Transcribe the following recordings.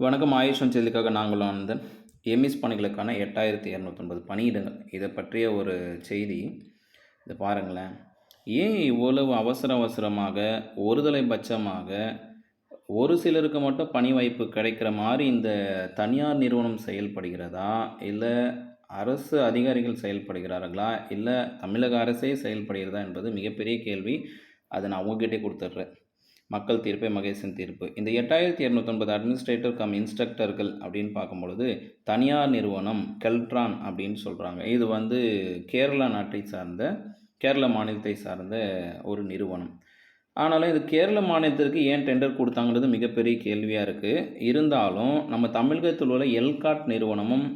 வணக்கம் ஆயுஷ் செய்திக்காக நாங்களும் ஆனந்தன். எம்எஸ் பணிகளுக்கான எட்டாயிரத்தி இரநூத்தொன்பது பணியிடங்கள். இதை பற்றிய ஒரு செய்தி. இதை பாருங்களேன். ஏன் இவ்வளவு அவசர அவசரமாக ஒருதலை பட்சமாக ஒரு சிலருக்கு மட்டும் பணி வாய்ப்பு கிடைக்கிற மாதிரி இந்த தனியார் நிறுவனம் செயல்படுகிறதா? இல்லை அரசு அதிகாரிகள் செயல்படுகிறார்களா? இல்லை தமிழக அரசே செயல்படுகிறதா என்பது மிகப்பெரிய கேள்வி. அதை நான் அவங்ககிட்டே கொடுத்துட்றேன். மக்கள் தீர்ப்பே மகேசன் தீர்ப்பு. இந்த எட்டாயிரத்தி இரநூத்தொன்பது அட்மினிஸ்ட்ரேட்டர் கம் இன்ஸ்ட்ரக்டர்கள் அப்படின்னு பார்க்கும்பொழுது தனியார் நிறுவனம் கெல்ட்ரான் அப்படின்னு சொல்கிறாங்க இது வந்து கேரளா நாட்டை சார்ந்த கேரள மாநிலத்தை சார்ந்த ஒரு நிறுவனம். ஆனாலும் இது கேரள மாநிலத்திற்கு ஏன் டெண்டர் கொடுத்தாங்கிறது மிகப்பெரிய கேள்வியாக இருக்குது இருந்தாலும் நம்ம தமிழகத்தில் உள்ள எல்காட் நிறுவனமும்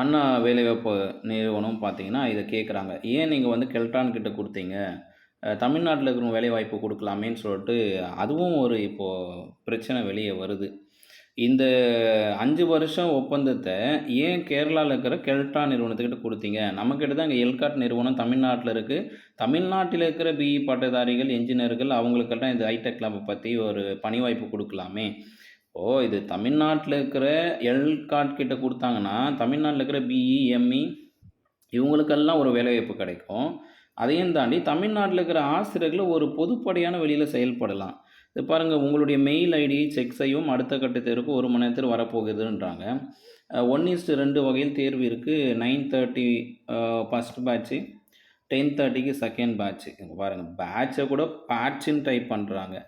அண்ணா வேலைவாய்ப்பு நிறுவனம் பார்த்தீங்கன்னா இதை கேட்குறாங்க. ஏன் நீங்கள் வந்து கெல்ட்ரான் கிட்ட கொடுத்தீங்க? தமிழ்நாட்டில் இருக்கிற வேலைவாய்ப்பு கொடுக்கலாமேன்னு சொல்லிட்டு அதுவும் ஒரு இப்போது பிரச்சனை வெளியே வருது. இந்த அஞ்சு வருஷம் ஒப்பந்தத்தை ஏன் கேரளாவில் இருக்கிற கெல்டா நிறுவனத்துக்கிட்ட கொடுத்தீங்க? நம்மக்கிட்ட தான் இங்கே எல்காட் நிறுவனம் தமிழ்நாட்டில் இருக்குது தமிழ்நாட்டில் இருக்கிற பிஇ பட்டதாரிகள் என்ஜினியர்கள் அவங்களுக்கெல்லாம் இந்த ஹைடெக் லேபை பற்றி ஒரு பணி வாய்ப்பு கொடுக்கலாமே. ஓ இது தமிழ்நாட்டில் இருக்கிற எல்காட் கிட்ட கொடுத்தாங்கன்னா தமிழ்நாட்டில் இருக்கிற பிஇ எம்இ இவங்களுக்கெல்லாம் ஒரு வேலைவாய்ப்பு கிடைக்கும். அதையும் தாண்டி தமிழ்நாட்டில் இருக்கிற ஆசிரியர்கள் ஒரு பொதுப்படையான வெளியில் செயல்படலாம். இது பாருங்கள் உங்களுடைய மெயில் ஐடி செக் செய்யவும் அடுத்த கட்டத்திற்கு ஒரு மணி நேரத்தில் வரப்போகுதுன்றாங்க. ஒன் இஸ்டு ரெண்டு வகையில் தேர்வு இருக்குது nine thirty first batch ten தேர்ட்டிக்கு செகண்ட் பேட்ச்சு பாருங்கள் பேட்சை கூட பேட்சுன்னு டைப் பண்ணுறாங்க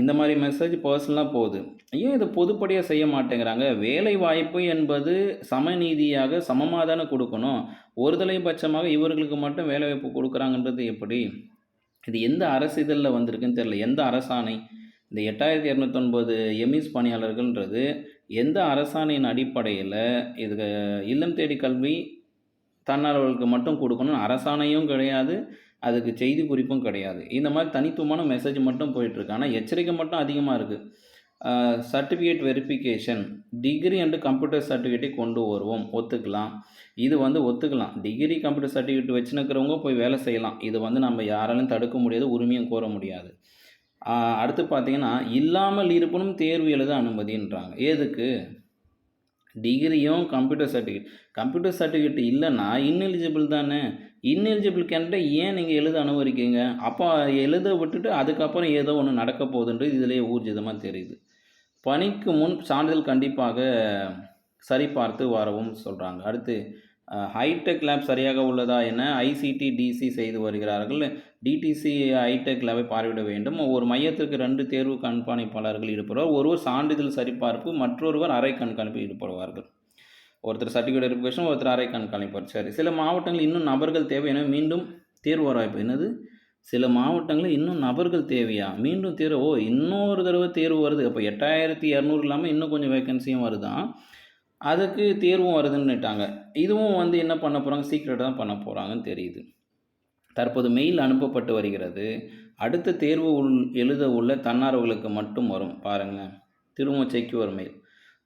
இந்த மாதிரி மெசேஜ் பர்சனலாக போகுது. ஏன் இதை பொதுப்படியாக செய்ய மாட்டேங்கிறாங்க. வேலை வாய்ப்பு என்பது சமநீதியாக சமமாக தானே கொடுக்கணும். ஒருதலை பட்சமாக இவர்களுக்கு மட்டும் வேலை வாய்ப்பு கொடுக்குறாங்கன்றது எப்படி? இது எந்த அரசு இதழில் வந்திருக்குன்னு தெரியல. எந்த அரசாணை? இந்த எட்டாயிரத்தி இரநூத்தொன்பது எம்இஸ் பணியாளர்கள்ன்றது எந்த அரசாணையின் அடிப்படையில் இது இல்லம் தேடி கல்வி தன்னார்வர்களுக்கு மட்டும் கொடுக்கணும்னு அரசாணையும் கிடையாது. அதுக்கு செய்தி குறிப்பும் கிடையாது. இந்த மாதிரி தனித்துவமான மெசேஜ் மட்டும் போயிட்டுருக்கு. ஆனால் எச்சரிக்கை மட்டும் அதிகமாக இருக்குது certificate verification degree and computer சர்டிஃபிகேட்டை கொண்டு வருவோம். ஒத்துக்கலாம். இது வந்து ஒத்துக்கலாம். டிகிரி கம்ப்யூட்டர் சர்டிஃபிகேட் வச்சுனுக்கிறவங்க போய் வேலை செய்யலாம். இது வந்து நம்ம யாராலும் தடுக்க முடியாது உரிமையும் கோர முடியாது. அடுத்து பார்த்தீங்கன்னா இல்லாமல் இருப்பினும் தேர்வு எழுத அனுமதின்றாங்க. எதுக்கு? டிகிரியும் கம்ப்யூட்டர் சர்டிஃபிகேட். கம்ப்யூட்டர் சர்டிஃபிகேட் இல்லைன்னா இன்எலிஜிபிள் தானே? இன்எலிஜிபிள் கேண்டிடேட் ஏன் நீங்கள் எழுத அனுபவிக்கீங்க அப்போ எழுத விட்டுட்டு அதுக்கப்புறம் ஏதோ ஒன்று நடக்க போகுதுன்றது இதிலேயே ஊர்ஜிதமாக தெரியுது. பணிக்கு முன் சான்றிதழ் கண்டிப்பாக சரிபார்த்து வரவும் சொல்கிறாங்க அடுத்து ஹைடெக் லேப் சரியாக உள்ளதா என ஐசிடி டிசி செய்து வருகிறார்கள். டிடிசி ஹைடெக் போய் பார்வையிட வேண்டும். ஒரு மையத்திற்கு ரெண்டு தேர்வு கண்காணிப்பாளர்கள் ஈடுபடுவார் ஒருவர் சான்றிதழ் சரிபார்ப்பு மற்றொருவர் அறை கண்காணிப்பு ஈடுபடுவார்கள். ஒருத்தர் சர்டிஃபிகேட் வெரிஃபிகேஷன் ஒருத்தர் அறை கண்காணிப்பார் சரி சில மாவட்டங்களில் இன்னும் நபர்கள் தேவை. என மீண்டும் தேர்வு வாய்ப்பு என்னது? சில மாவட்டங்களில் இன்னும் நபர்கள் தேவையா? மீண்டும் தேர்வு. ஓ இன்னொரு தடவை தேர்வு வருது. அப்போ எட்டாயிரத்தி இரநூறு இல்லாமல் இன்னும் கொஞ்சம் வேகன்சியும் வருதான் அதுக்கு தேர்வும் வருதுன்னுட்டாங்க. இதுவும் வந்து என்ன பண்ண போகிறாங்க சீக்கிரட்டாக தான் பண்ண போகிறாங்கன்னு தெரியுது. தற்போது மெயில் அனுப்பப்பட்டு வருகிறது. அடுத்த தேர்வு உள் எழுத உள்ள தன்னார்வர்களுக்கு மட்டும் வரும். பாருங்கள் திரும்ப ஒரு மெயில்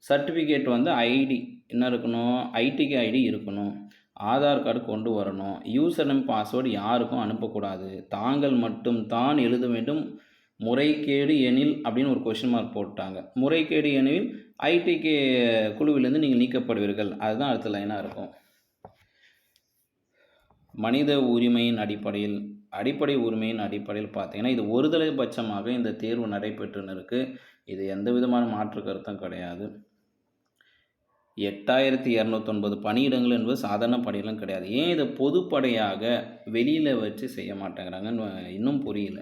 சர்டிஃபிகேட் வந்து ஐடி என்ன இருக்கணும்? ஐடிக்கு ஐடி இருக்கணும். ஆதார் கார்டு கொண்டு வரணும். யூசர் நேம் பாஸ்வேர்டு யாருக்கும் அனுப்பக்கூடாது. தாங்கள் மட்டும் தான் எழுத வேண்டும். முறைகேடு எனில் அப்படின்னு ஒரு கொஷின் மார்க் போட்டாங்க. முறைகேடு எனில் ஐடிக்கு குழுவிலேருந்து நீங்கள் நீக்கப்படுவீர்கள். அதுதான் அடுத்த லைனாக இருக்கும். மனித உரிமையின் அடிப்படையில் அடிப்படை உரிமையின் அடிப்படையில் பார்த்தீங்கன்னா இது ஒருதலை பட்சமாக இந்த தேர்வு நடைபெற்றுன்னு இருக்குது இது எந்த விதமான மாற்று கருத்தும் கிடையாது. எட்டாயிரத்தி இரநூத்தொன்பது பணியிடங்கள் என்பது சாதாரண பணியிடம் கிடையாது. ஏன் இதை பொதுப்படையாக வெளியில் வச்சு செய்ய மாட்டேங்கிறாங்கன்னு இன்னும் புரியல.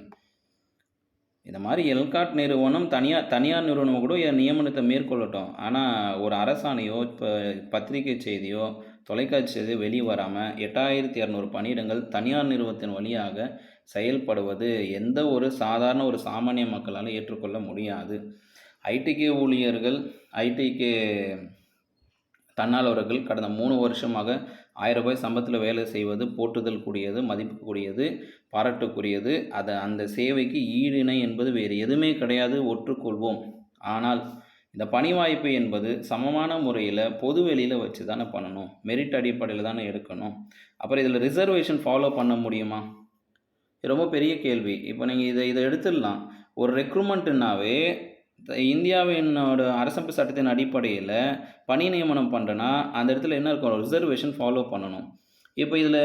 இந்த மாதிரி எல்காட் நிறுவனம் தனியார் தனியார் நிறுவனம் கூட என் நியமனத்தை மேற்கொள்ளட்டும். ஆனால் ஒரு அரசாணையோ இப்போ பத்திரிகை செய்தியோ தொலைக்காட்சி செய்தி வெளியே வராமல் எட்டாயிரத்தி இரநூறு பணியிடங்கள் தனியார் நிறுவனத்தின் வழியாக செயல்படுவது எந்த ஒரு சாதாரண ஒரு சாமானிய மக்களால் ஏற்றுக்கொள்ள முடியாது. ஐடிகே ஊழியர்கள் ஐடிகே தன்னார்வர்கள் கடந்த மூணு வருஷமாக ஆயிரம் ரூபாய் சம்பளத்தில் வேலை செய்வது போற்றுதல் கூடியது மதிப்புக்குரியது பாராட்டுக்குரியது. அதை அந்த சேவைக்கு ஈடிணை என்பது வேறு எதுவுமே கிடையாது ஒற்றுக்கொள்வோம். ஆனால் இந்த பணி வாய்ப்பு என்பது சமமான முறையில் பொது வெளியில் வச்சு தானே பண்ணணும். மெரிட் அடிப்படையில் தானே எடுக்கணும். அப்புறம் இதில் ரிசர்வேஷன் ஃபாலோ பண்ண முடியுமா? ரொம்ப பெரிய கேள்வி. இப்போ நீங்கள் இதை இதை எடுத்துடலாம். ஒரு ரெக்ரூட்மெண்ட்டுனாவே இந்தியாவினோட அரசமைப்பு சட்டத்தின் அடிப்படையில் பணி நியமனம் பண்ணுறேன்னா அந்த இடத்துல என்ன இருக்கும் ரிசர்வேஷன் ஃபாலோ பண்ணணும். இப்போ இதில்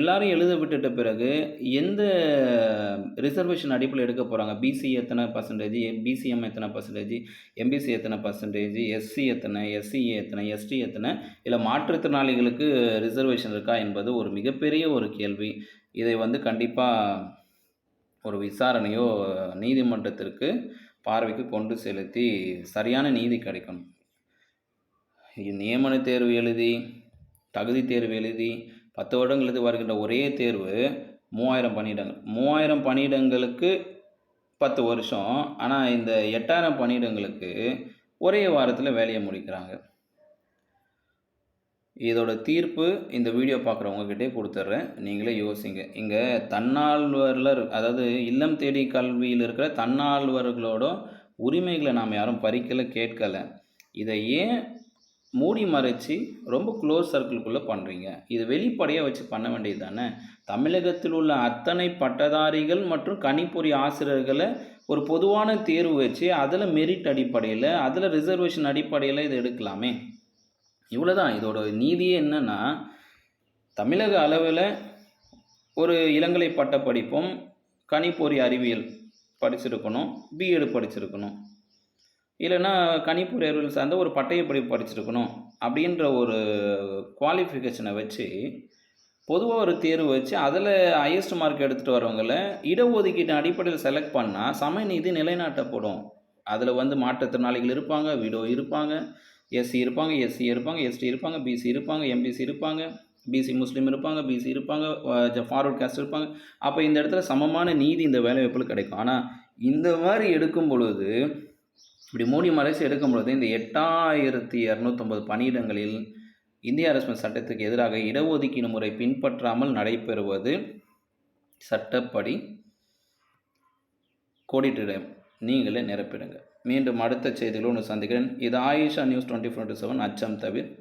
எல்லாரும் எழுத விட்டுட்ட பிறகு எந்த ரிசர்வேஷன் அடிப்படையில் எடுக்க போகிறாங்க பிசி எத்தனை பர்சன்டேஜ் பிசிஎம் எத்தனை பர்சன்டேஜ் எம்பிசி எத்தனை பர்சன்டேஜ் எஸ்சி எத்தனை? எஸ்சி எத்தனை? எஸ்டி எத்தனை? இல்லை மாற்றுத்திறனாளிகளுக்கு ரிசர்வேஷன் இருக்கா என்பது ஒரு மிகப்பெரிய ஒரு கேள்வி. இதை வந்து கண்டிப்பாக ஒரு விசாரணையோ நீதிமன்றத்திற்கு பார்வைக்கு கொண்டு செலுத்தி சரியான நீதி கிடைக்கணும். நியமன தேர்வு எழுதி தகுதி தேர்வு எழுதி பத்து வருடங்கள் எழுதி வருகின்ற ஒரே தேர்வு மூவாயிரம் பணியிடங்கள். மூவாயிரம் பணியிடங்களுக்கு பத்து வருஷம். ஆனால் இந்த எட்டாயிரம் பணியிடங்களுக்கு ஒரே வாரத்தில் வேலையை முடிக்கிறாங்க. இதோட தீர்ப்பு இந்த வீடியோ பார்க்குறவங்ககிட்டே கொடுத்துட்றேன் நீங்களே யோசிங்க. இங்கே தன்னார்வலர் அதாவது இல்லம் தேடி கல்வியில் இருக்கிற தன்னால்வர்களோட உரிமைகளை நாம் யாரும் பறிக்கலை கேட்கலை. இதை ஏன் மூடி மறைச்சி ரொம்ப க்ளோஸ் சர்க்கிள்குள்ளே பண்ணுறீங்க இது வெளிப்படையாக வச்சு பண்ண வேண்டியது தானே? தமிழகத்தில் உள்ள அத்தனை பட்டதாரிகள் மற்றும் கணிப்பொறி ஆசிரியர்களை ஒரு பொதுவான தேர்வு வச்சு அதில் மெரிட் அடிப்படையில் அதில் ரிசர்வேஷன் அடிப்படையில் இதை எடுக்கலாமே? இவ்வளோதான் இதோட நீதியே என்னன்னா தமிழக அளவில் ஒரு இளங்கலை பட்ட படிப்பும் கணிப்பொறி அறிவியல் படிச்சிருக்கணும் பிஎட் படிச்சிருக்கணும். இல்லைன்னா கணிப்பூர் அறிவியல் சார்ந்த ஒரு பட்டய படிப்பு படிச்சிருக்கணும் அப்படின்ற ஒரு குவாலிஃபிகேஷனை வச்சு பொதுவாக ஒரு தேர்வு வச்சு அதில் ஹையஸ்ட் மார்க் எடுத்துகிட்டு வரவங்கள இடஒதுக்கீட்டு அடிப்படையில் செலக்ட் பண்ணால் சமநீதி நிலைநாட்டப்படும். அதில் வந்து மாற்றுத்திறனாளிகள் இருப்பாங்க விடோ இருப்பாங்க எஸ்சி இருப்பாங்க எஸ்சி இருப்பாங்க எஸ்டி இருப்பாங்க பிசி இருப்பாங்க எம்பிசி இருப்பாங்க பிசி முஸ்லீம் இருப்பாங்க பிசி இருப்பாங்க ஃபார்வர்ட் காஸ்ட் இருப்பாங்க. அப்போ இந்த இடத்துல சமமான நீதி இந்த வேலைவாய்ப்பில் கிடைக்கும். ஆனால் இந்த மாதிரி எடுக்கும் பொழுது இப்படி மூடி மறைச்சு எடுக்கும் பொழுது இந்த எட்டாயிரத்தி இரநூத்தொம்பது பணியிடங்களில் இந்திய அரசு சட்டத்துக்கு எதிராக இடஒதுக்கீடு முறை பின்பற்றாமல் நடைபெறுவது சட்டப்படி கோடிட்டிடம் நீங்களே நிரப்பிடுங்க. மீண்டும் அடுத்த செய்தியில் ஒன்று சந்திக்கிறேன். இது Ayesha news twenty four seven. அச்சம் தவிர